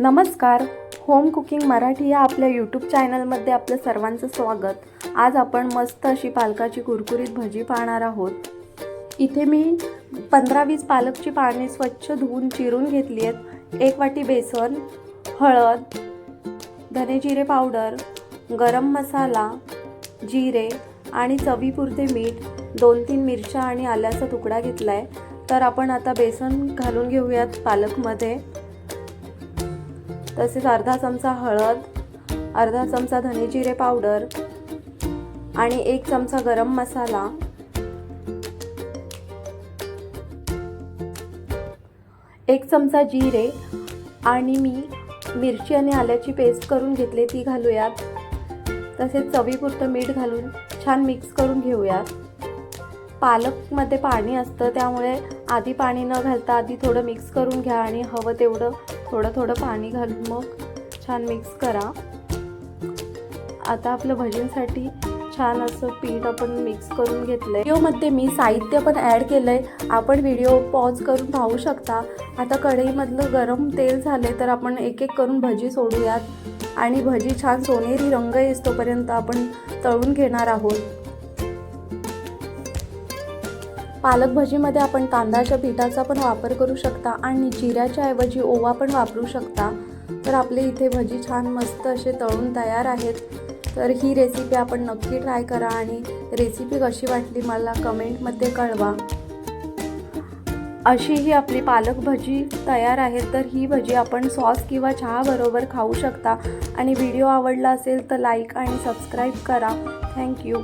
नमस्कार. Home cooking Marathi या आपल्या यूट्यूब चॅनलमध्ये आपलं सर्वांचं स्वागत. आज आपण मस्त अशी पालकाची कुरकुरीत भजी पाहणार आहोत. इथे मी पंधरा वीस पालकची पाने स्वच्छ धुवून चिरून घेतली आहेत. एक वाटी बेसन हळद धने जिरे पावडर गरम मसाला जिरे आणि चवीपुरते मीठ दोन तीन मिरच्या आणि आल्याचा तुकडा घेतला आहे तर आपण आता बेसन घालून घेऊयात पालकमध्ये. तसेच अर्धा चमचा हळद अर्धा चमचा धने जिरे पावडर आणि एक चमचा गरम मसाला. एक चमचा जिरे आणि मी मिरची आणि आल्याची पेस्ट करून घेतली ती घालूयात. तसेच चवीपुरतं मीठ घालून छान मिक्स करून घेऊयात. पालकमध्ये पाणी असतं त्यामुळे आधी पाणी न घालता आधी थोडं मिक्स करून घ्या आणि हवं तेवढं थोडं थोडं पाणी घालून मग छान मिक्स करा. आता आपलं भजींसाठी छान असं पीठ आपण मिक्स करून घेतलं आहे व्हिडिओमध्ये मी साहित्य पण ॲड केलं आहे आपण व्हिडिओ पॉज करून पाहू शकता. आता कढईमधलं गरम तेल झाले तर आपण एक एक करून भजी सोडूयात. आणि भजी छान सोनेरी रंग येतोपर्यंत आपण तळून घेणार आहोत. पालक भजीमध्ये आपण तांदळाच्या पिठाचा पण वापर करू शकता आणि जिऱ्याच्या ऐवजी ओवा पण वापरू शकता. तर आपले इथे भजी छान मस्त असे तळून तयार आहेत. तर ही रेसिपी आपण नक्की ट्राय करा आणि रेसिपी कशी वाटली मला कमेंटमध्ये कळवा. अशी ही आपली पालक भजी तयार आहे तर ही भजी आपण सॉस किंवा चहाबरोबर खाऊ शकता. आणि व्हिडिओ आवडला असेल तर लाईक आणि सबस्क्राईब करा. थँक्यू